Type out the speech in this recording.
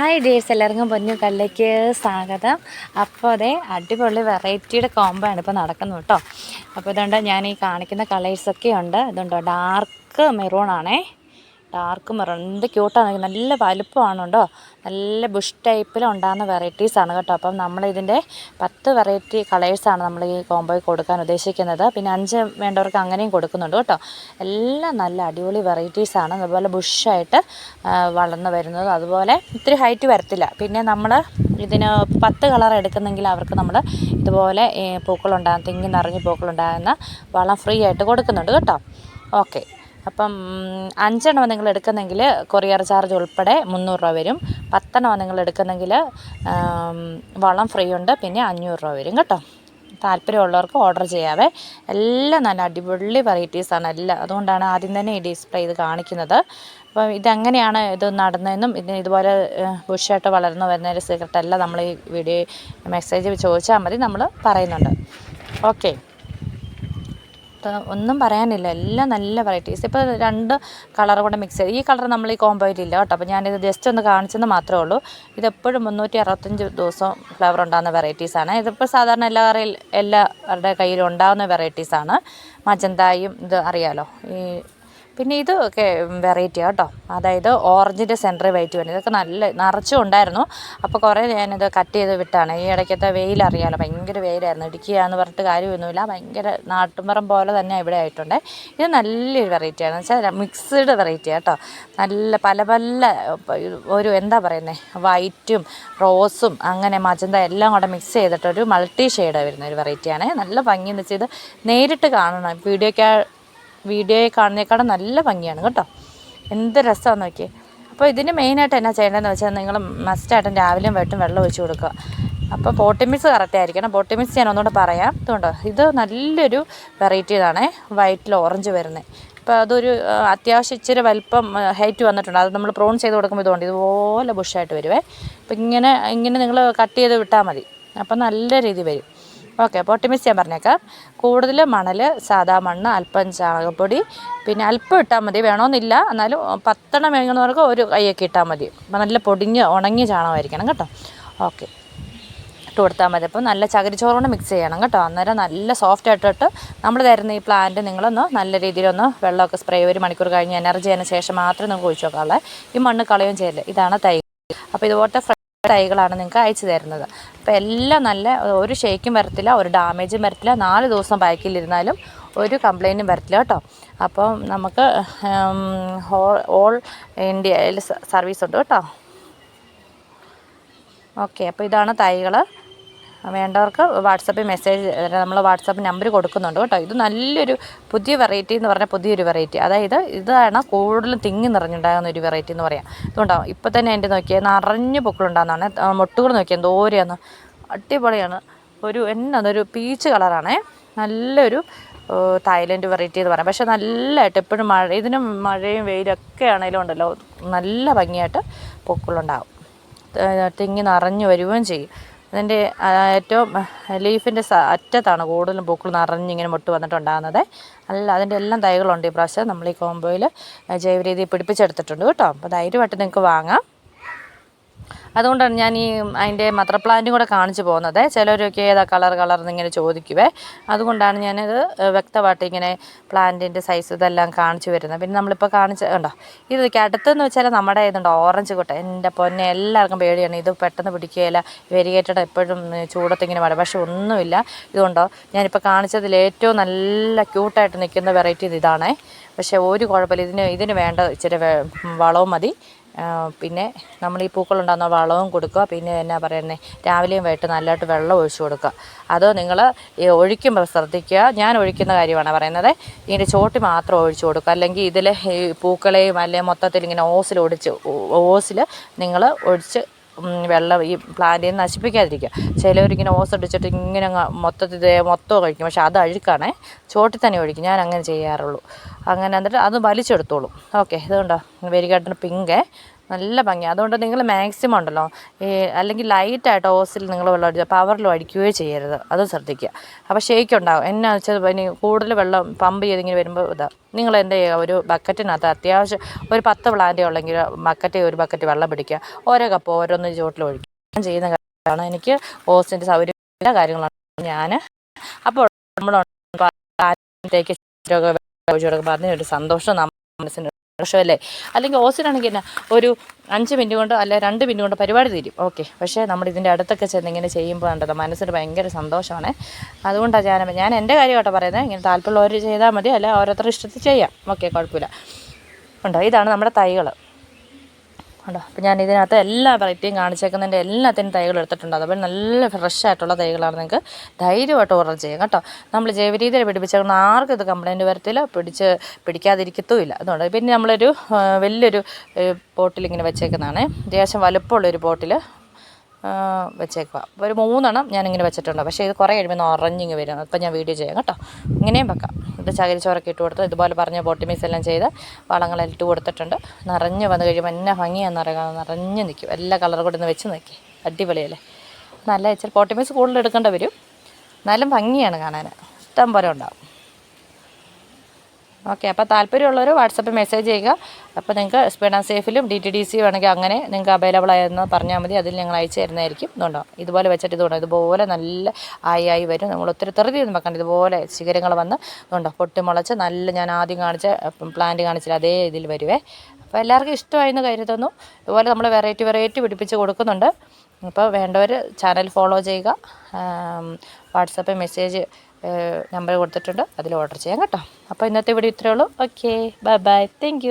Hi ഡേഴ്സ് എല്ലാവർക്കും പൊന്നു കല്ലേക്ക് സ്വാഗതം. അപ്പോൾ അതെ അടിപൊളി വെറൈറ്റിയുടെ കോംബോ ആണ് ഇപ്പോൾ നടക്കുന്നത് കേട്ടോ. അപ്പോൾ ഇതുകൊണ്ട് ഞാൻ ഈ കാണിക്കുന്ന കളേഴ്സൊക്കെ ഉണ്ട്. ഇതുണ്ടോ? ഡാർക്ക് മെറൂൺ ആണേ. ഡാർക്ക് മെറൂൺ എന്ത് ക്യൂട്ടാണ് നല്ല വലുപ്പമാണ് കേട്ടോ നല്ല ബുഷ് ടൈപ്പിൽ ഉണ്ടാകുന്ന വെറൈറ്റീസാണ് കേട്ടോ. അപ്പം നമ്മളിതിന്റെ പത്ത് വെറൈറ്റി കളേഴ്സാണ് നമ്മൾ ഈ കോംബോയിൽ കൊടുക്കാൻ ഉദ്ദേശിക്കുന്നത്. പിന്നെ അഞ്ച് വേണ്ടവർക്ക് അങ്ങനെയും കൊടുക്കുന്നുണ്ട് കേട്ടോ. എല്ലാം നല്ല അടിപൊളി വെറൈറ്റീസാണ് അതുപോലെ ബുഷായിട്ട് വളർന്നു വരുന്നത്. അതുപോലെ ഇത്തിരി ഹൈറ്റ് വരത്തില്ല. പിന്നെ നമ്മൾ ഇതിന് പത്ത് കളർ എടുക്കുന്നെങ്കിൽ അവർക്ക് നമ്മൾ ഇതുപോലെ പൂക്കളുണ്ടാകുന്ന തിങ്ങി നിറഞ്ഞ് പൂക്കളുണ്ടാകുന്ന വളം ഫ്രീ ആയിട്ട് കൊടുക്കുന്നുണ്ട് കേട്ടോ. ഓക്കെ അപ്പം അഞ്ചെണ്ണം നിങ്ങൾ എടുക്കുന്നെങ്കിൽ കൊറിയർ ചാർജ് ഉൾപ്പെടെ മുന്നൂറ് രൂപ വരും. പത്തെണ്ണം നിങ്ങൾ എടുക്കുന്നെങ്കിൽ വളം ഫ്രീ ഉണ്ട് പിന്നെ അഞ്ഞൂറ് രൂപ വരും കേട്ടോ. താല്പര്യമുള്ളവർക്ക് ഓർഡർ ചെയ്യാവേ. എല്ലാം നല്ല അടിപൊളി വെറൈറ്റീസാണ് എല്ലാം. അതുകൊണ്ടാണ് ആദ്യം തന്നെ ഈ ഡിസ്പ്ലേ ഇത് കാണിക്കുന്നത്. അപ്പം ഇതെങ്ങനെയാണ് ഇത് നടന്നതെന്നും ഇതിന് ഇതുപോലെ ബുഷായിട്ട് വളർന്നു വരുന്നതിന്റെ സീക്രട്ട് എല്ലാം നമ്മൾ ഈ വീഡിയോ മെസ്സേജ് ചോദിച്ചാൽ മതി നമ്മൾ പറയുന്നുണ്ട്. ഓക്കെ ഒന്നും പറയാനില്ല. എല്ലാം നല്ല വെറൈറ്റീസ് ഇപ്പോൾ രണ്ട് കളർ കൂടെ മിക്സ് ചെയ്ത്. ഈ കളർ നമ്മൾ ഈ കോമ്പോയിലില്ല കേട്ടോ. അപ്പോൾ ഞാനിത് ജസ്റ്റ് ഒന്ന് കാണിച്ചെന്ന് മാത്രമേ ഉള്ളൂ. ഇതെപ്പോഴും മുന്നൂറ്റി അറുപത്തഞ്ച് ദിവസം ഫ്ലവർ ഉണ്ടാകുന്ന വെറൈറ്റീസാണ് ഇതിപ്പോൾ സാധാരണ എല്ലാ കറിയിൽ എല്ലാവരുടെ കയ്യിലും ഉണ്ടാകുന്ന വെറൈറ്റീസാണ് മജന്തായും ഇത് അറിയാലോ. ഈ പിന്നെ ഇത് ഒക്കെ വെറൈറ്റി കേട്ടോ അതായത് ഓറഞ്ചിന്റെ സെന്റർ വൈറ്റ് വേണം. ഇതൊക്കെ നല്ല നിറച്ചും ഉണ്ടായിരുന്നു. അപ്പോൾ കുറേ ഞാനിത് കട്ട് ചെയ്ത് വിട്ടാണ്. ഈ ഇടയ്ക്കത്തെ വെയിൽ അറിയാമല്ലോ ഭയങ്കര വെയിലായിരുന്നു. ഇടുക്കിയാന്ന് പറഞ്ഞിട്ട് കാര്യമൊന്നുമില്ല. ഭയങ്കര നാട്ടുമ്പുറം പോലെ തന്നെ ഇവിടെ ആയിട്ടുണ്ട്. ഇത് നല്ലൊരു വെറൈറ്റിയാണ് വെച്ചാൽ മിക്സ്ഡ് വെറൈറ്റി കേട്ടോ നല്ല പല പല ഒരു എന്താ പറയുന്നത് വൈറ്റും റോസും അങ്ങനെ മജന്ത എല്ലാം കൂടെ മിക്സ് ചെയ്തിട്ടൊരു മൾട്ടി ഷെയ്ഡ് വരുന്ന ഒരു വെറൈറ്റിയാണ് നല്ല ഭംഗി എന്ന് വെച്ചാൽ ഇത് നേരിട്ട് കാണണം. വീഡിയോക്കാ വീഡിയോയിൽ കാണുന്നേക്കാളും നല്ല ഭംഗിയാണ് കേട്ടോ. എന്ത് രസമാണെന്ന് നോക്കിയേ. അപ്പോൾ ഇതിന് മെയിനായിട്ട് എന്നാ ചെയ്യേണ്ടതെന്ന് വെച്ചാൽ നിങ്ങൾ മസ്റ്റായിട്ടും രാവിലെയും വെട്ടും വെള്ളം ഒഴിച്ച് കൊടുക്കുക. അപ്പോൾ പോട്ടിമിക്സ് കറക്റ്റ് ആയിരിക്കണം. പോട്ടിമിക്സ് ഞാൻ ഒന്നുകൂടെ പറയാം. ഇതുകൊണ്ടോ ഇത് നല്ലൊരു വെറൈറ്റി ഇതാണേ. വൈറ്റിൽ ഓറഞ്ച് വരുന്നത്. ഇപ്പോൾ അതൊരു അത്യാവശ്യം ഇച്ചിരി വലിപ്പം ഹൈറ്റ് വന്നിട്ടുണ്ട്. അത് നമ്മൾ പ്രോൺ ചെയ്ത് കൊടുക്കുമ്പോൾ ഇതുകൊണ്ട് ഇതുപോലെ ബുഷായിട്ട് വരുവേ. അപ്പോൾ ഇങ്ങനെ ഇങ്ങനെ നിങ്ങൾ കട്ട് ചെയ്ത് വിട്ടാൽ മതി. അപ്പോൾ നല്ല രീതി വരും. ഓക്കെ അപ്പോൾ ഒട്ടിമിസ് ഞാൻ പറഞ്ഞേക്കാം. കൂടുതൽ മണൽ സാധാ മണ്ണ് അല്പം ചാണകപ്പൊടി പിന്നെ അല്പം ഇട്ടാൽ മതി. വേണമെന്നില്ല എന്നാലും പത്തെണ്ണം വേണമെന്നവർക്ക് ഒരു കൈയൊക്കെ ഇട്ടാൽ മതി. അപ്പോൾ നല്ല പൊടിഞ്ഞ് ഉണങ്ങിയ ചാണകമായിരിക്കണം കേട്ടോ. ഓക്കെ. ഇട്ട് കൊടുത്താൽ മതി. അപ്പം നല്ല ചകിരിച്ചോറ് കൊണ്ട് മിക്സ് ചെയ്യണം കേട്ടോ. അന്നേരം നല്ല സോഫ്റ്റ് ആയിട്ടിട്ട് നമ്മൾ തരുന്ന ഈ പ്ലാന്റ് നിങ്ങളൊന്ന് നല്ല രീതിയിലൊന്ന് വെള്ളമൊക്കെ സ്പ്രേ ഒരു മണിക്കൂർ കഴിഞ്ഞ് എനർജി അതിന് ശേഷം മാത്രമേ നമുക്ക് ഒഴിച്ചു നോക്കാവുള്ളൂ ഈ മണ്ണ് കളയുകയും ചെയ്യില്ല? ഇതാണ് തൈ അപ്പോൾ ഇതുപോലത്തെ തൈകളാണ് നിങ്ങൾക്ക് അയച്ചു തരുന്നത്. അപ്പോൾ എല്ലാം നല്ല ഒരു ഷേക്കും വരത്തില്ല ഒരു ഡാമേജും വരത്തില്ല. നാല് ദിവസം ബാക്കിലിരുന്നാലും ഒരു കംപ്ലൈന്റും വരത്തില്ല കേട്ടോ. അപ്പം നമുക്ക് ഓൾ ഇന്ത്യയിൽ സർവീസ് ഉണ്ട് കേട്ടോ. ഓക്കെ അപ്പോൾ ഇതാണ് തൈകൾ വേണ്ടവർക്ക് വാട്സപ്പിൽ മെസ്സേജ് നമ്മൾ വാട്സപ്പ് നമ്പർ കൊടുക്കുന്നുണ്ട് കേട്ടോ. ഇത് നല്ലൊരു പുതിയ വെറൈറ്റി എന്ന് പറഞ്ഞാൽ പുതിയൊരു വെറൈറ്റി അതായത് ഇതാണ് കൂടുതലും തിങ്ങി നിറഞ്ഞുണ്ടാകുന്ന ഒരു വെറൈറ്റി എന്ന് പറയാം. ഇതുകൊണ്ടാവും ഇപ്പോൾ തന്നെ എന്റെ നോക്കിയാൽ നിറഞ്ഞ് പൊക്കളുണ്ടാകുന്നതാണ്. മുട്ടുകൾ നോക്കിയാൽ ദൂരെയാണ് അടിപൊളിയാണ്. ഒരു എന്നതൊരു പീച്ച് കളറാണേ നല്ലൊരു തായ്ലൻഡ് വെറൈറ്റി എന്ന് പറയാം. പക്ഷേ നല്ലതായിട്ട് എപ്പോഴും മഴ ഇതിനും മഴയും വെയിലൊക്കെ ആണെങ്കിലും ഉണ്ടല്ലോ. നല്ല ഭംഗിയായിട്ട് പൊക്കളുണ്ടാവും തിങ്ങി നിറഞ്ഞു വരികയും ചെയ്യും. അതിന്റെ ഏറ്റവും ലീഫിന്റെ അറ്റത്താണ് കൂടുതലും പൂക്കൾ നിറഞ്ഞിങ്ങനെ മുട്ട് വന്നിട്ടുണ്ടാകുന്നത്. അല്ല അതിന്റെ എല്ലാം തൈകളുണ്ട് ഈ പ്രാവശ്യം. നമ്മൾ ഈ കോമ്പോയിൽ ജൈവ രീതിയിൽ പിടിപ്പിച്ചെടുത്തിട്ടുണ്ട് കേട്ടോ. അപ്പോൾ ധൈര്യമായിട്ട് നിങ്ങൾക്ക് വാങ്ങാം. അതുകൊണ്ടാണ് ഞാൻ ഈ അതിന്റെ മദർ പ്ലാന്റും കൂടെ കാണിച്ചു പോകുന്നത്. ചിലരൊക്കെ ഏതാ കളർ കളർ എന്നിങ്ങനെ ചോദിക്കുവേ. അതുകൊണ്ടാണ് ഞാനത് വ്യക്തമായിട്ട് ഇങ്ങനെ പ്ലാന്റിന്റെ സൈസ് ഇതെല്ലാം കാണിച്ചു വരുന്നത്. പിന്നെ നമ്മളിപ്പോൾ കാണിച്ച കണ്ടോ? ഇത് അടുത്തെന്ന് വെച്ചാൽ നമ്മുടെ ഇതുണ്ട് ഓറഞ്ച് കൊട്ട. എന്റെ പൊന്നെ എല്ലാവർക്കും പേടിയാണ്. ഇത് പെട്ടെന്ന് പിടിക്കുകയില്ല. വെരിഗേറ്റഡ് എപ്പോഴും ചൂടത്തിങ്ങനെ വേണം പക്ഷെ ഒന്നുമില്ല. ഇതുകൊണ്ടോ ഞാനിപ്പോൾ കാണിച്ചതിൽ ഏറ്റവും നല്ല ക്യൂട്ടായിട്ട് നിൽക്കുന്ന വെറൈറ്റി ഇത് ഇതാണേ. പക്ഷേ ഒരു കുഴപ്പമില്ല. ഇതിന് ഇതിന് വേണ്ട ഇച്ചിരി വളവും മതി. പിന്നെ നമ്മൾ ഈ പൂക്കളുണ്ടാകുന്ന വളവും കൊടുക്കുക. പിന്നെ എന്നാ പറയുന്നത് രാവിലെയും വൈകിട്ട് നല്ലതായിട്ട് വെള്ളം ഒഴിച്ചു കൊടുക്കുക. അത് നിങ്ങൾ ഒഴിക്കുമ്പോൾ ശ്രദ്ധിക്കുക. ഞാൻ ഒഴിക്കുന്ന കാര്യമാണ് പറയുന്നത്. ഇതിന്റെ ചോട്ടി മാത്രം ഒഴിച്ചു കൊടുക്കുക. അല്ലെങ്കിൽ ഇതിൽ ഈ പൂക്കളെയും അല്ലെങ്കിൽ മൊത്തത്തിൽ ഇങ്ങനെ ഓസിൽ ഒടിച്ച് ഓസിൽ നിങ്ങൾ ഒഴിച്ച് വെള്ളം ഈ പ്ലാന്റിൽ നിന്ന് നശിപ്പിക്കാതിരിക്കുക. ചിലവരിങ്ങനെ ഓസ് അടിച്ചിട്ട് ഇങ്ങനെ മൊത്തത്തിൽ മൊത്തം കഴിക്കും പക്ഷെ അത് അഴുക്കാണേ. ചോട്ടിൽ തന്നെ ഒഴിക്കും. ഞാൻ അങ്ങനെ ചെയ്യാറുള്ളൂ. അങ്ങനെ എന്നിട്ട് അത് വലിച്ചെടുത്തോളും. Okay ഇതുകൊണ്ടോ വെരിഗാർഡൻ pink. നല്ല ഭംഗിയാണ് അതുകൊണ്ട് നിങ്ങൾ മാക്സിമം ഉണ്ടല്ലോ. ഈ അല്ലെങ്കിൽ ലൈറ്റായിട്ട് ഓസിൽ നിങ്ങൾ വെള്ളം അടിക്കുക പവറിലും അടിക്കുകയോ ചെയ്യരുത്. അത് ശ്രദ്ധിക്കുക. അപ്പോൾ ഷേക്ക് ഉണ്ടാകും എന്നാ വെച്ചാൽ ഇനി കൂടുതൽ വെള്ളം പമ്പ് ചെയ്തിങ്ങനെ വരുമ്പോൾ ഇതാ നിങ്ങൾ എന്റെ ഒരു ബക്കറ്റിനകത്ത് അത്യാവശ്യം ഒരു പത്ത് പ്ലാന്റ് ഉള്ളെങ്കിൽ ബക്കറ്റ് ഒരു ബക്കറ്റ് വെള്ളം പിടിക്കുക. ഓരോ കപ്പ് ഓരോന്ന് ചുവട്ടിൽ ഒഴിക്കുക. ചെയ്യുന്ന കാര്യമാണ് എനിക്ക് ഓസിന്റെ സൗകര്യം എല്ലാ കാര്യങ്ങളാണ് ഞാൻ അപ്പോൾ നമ്മൾ ഒഴിച്ചു കൊടുക്കുമ്പോൾ സന്തോഷം നമ്മുടെ മനസ്സിന് സന്തോഷമല്ലേ അല്ലെങ്കിൽ ഓസിനാണെങ്കിൽ എന്നാ ഒരു അഞ്ച് മിനിറ്റ് കൊണ്ട് അല്ലെ രണ്ട് മിനിറ്റ് കൊണ്ട് പരിപാടി തീരും. ഓക്കെ. പക്ഷേ നമ്മൾ ഇതിന്റെ അടുത്തൊക്കെ ചെന്ന് ഇങ്ങനെ ചെയ്യുമ്പോൾ ഉണ്ടല്ലോ മനസ്സിന് ഭയങ്കര സന്തോഷമാണ്. അതുകൊണ്ടാണ് ഞാൻ ഞാൻ എന്റെ കാര്യം കേട്ടോ പറയുന്നത് ഇങ്ങനെ താല്പര്യമുള്ളവർ ചെയ്താൽ മതി. അല്ല ഓരോരുത്തരുടെ ഇഷ്ടത്തിൽ ചെയ്യാം. ഓക്കെ കുഴപ്പമില്ല. ഉണ്ടോ? ഇതാണ് നമ്മുടെ തൈകൾ ഉണ്ടോ അപ്പോൾ ഞാൻ ഇതിനകത്ത് എല്ലാ വെറൈറ്റിയും കാണിച്ചേക്കുന്നതിന്റെ എല്ലാത്തിനും തൈകൾ എടുത്തിട്ടുണ്ട്. അതുപോലെ നല്ല ഫ്രഷ് ആയിട്ടുള്ള തൈകളാണ് നിങ്ങൾക്ക് ധൈര്യമായിട്ട് ഓർഡർ ചെയ്യാം കേട്ടോ. നമ്മൾ ജൈവ രീതിയിൽ പിടിപ്പിച്ചേക്കുന്ന ആർക്കും ഇത് കംപ്ലൈന്റ് വരത്തില്ല. പിടിച്ച് പിടിക്കാതിരിക്കത്തുമില്ല. അതുകൊണ്ട് പിന്നെ നമ്മളൊരു വലിയൊരു പോട്ടിൽ ഇങ്ങനെ വെച്ചേക്കുന്നതാണ്. അത്യാവശ്യം വലുപ്പമുള്ളൊരു പോട്ടിൽ വെച്ചേക്കുക ഒരു മൂന്നെണ്ണം ഞാനിങ്ങനെ വെച്ചിട്ടുണ്ട്. പക്ഷേ ഇത് കുറേ കഴിയുമ്പോൾ ഉറഞ്ഞിങ്ങ് വരും. അപ്പോൾ ഞാൻ വീഡിയോ ചെയ്യാം കേട്ടോ. ഇങ്ങനെയും വെക്കാം. ഇത് ചകിരിച്ചോറൊക്കെ ഇട്ട് കൊടുത്ത് ഇതുപോലെ പറഞ്ഞ ബോട്ടിമീസ് എല്ലാം ചെയ്ത് വളങ്ങളെല്ലാം ഇട്ട് കൊടുത്തിട്ടുണ്ട്. നിറഞ്ഞ് വന്ന് കഴിയുമ്പോൾ എന്നാ ഭംഗിയാണ് അറിയാം. നിറഞ്ഞ് നിൽക്കും എല്ലാ കളറും കൂടെ ഒന്ന് വെച്ച് നോക്കി. അടിപൊളിയല്ലേ നല്ല ഇച്ചിരി ബോട്ടിമീസ് കൂടുതൽ എടുക്കേണ്ടി വരും. എന്നാലും ഭംഗിയാണ് കാണാൻ ഇഷ്ടം പോലെ ഉണ്ടാവും. ഓക്കെ അപ്പോൾ താല്പര്യമുള്ളവർ വാട്സപ്പിൽ മെസ്സേജ് ചെയ്യുക. അപ്പോൾ നിങ്ങൾക്ക് സ്പീഡ് ആൻഡ് സേഫിലും ഡി ടി ഡി സി വേണമെങ്കിൽ അങ്ങനെ നിങ്ങൾക്ക് അവൈലബിൾ ആയെന്ന് പറഞ്ഞാൽ മതി. അതിൽ ഞങ്ങൾ അയച്ചു തരുന്നതായിരിക്കും. ഇതുണ്ടോ? ഇതുപോലെ വെച്ചിട്ട് ഇതുകൊണ്ടോ ഇതുപോലെ നല്ല ആയി ആയി വരും. നമ്മൾ ഒത്തിരി തെറുതി ഒന്നും വെക്കണ്ട. ഇതുപോലെ ശിഖരങ്ങൾ വന്ന് ഇതുണ്ടോ? പൊട്ടിമുളച്ച് നല്ല ഞാൻ ആദ്യം കാണിച്ച പ്ലാന്റ് കാണിച്ചില്ല. അതേ ഇതിൽ വരുവേ. അപ്പോൾ എല്ലാവർക്കും ഇഷ്ടമായെന്ന് കരുതുന്നു. ഇതുപോലെ നമ്മൾ വെറൈറ്റി വെറൈറ്റി പിടിപ്പിച്ച് കൊടുക്കുന്നുണ്ട്. അപ്പോൾ വേണ്ടവർ ചാനൽ ഫോളോ ചെയ്യുക. വാട്സപ്പിൽ മെസ്സേജ് നമ്പർ കൊടുത്തിട്ടുണ്ട്. അതിൽ ഓർഡർ ചെയ്യാം കേട്ടോ. അപ്പോൾ ഇന്നത്തെ ഇവിടെ ഇത്രയേ ഉള്ളൂ. Okay bye bye thank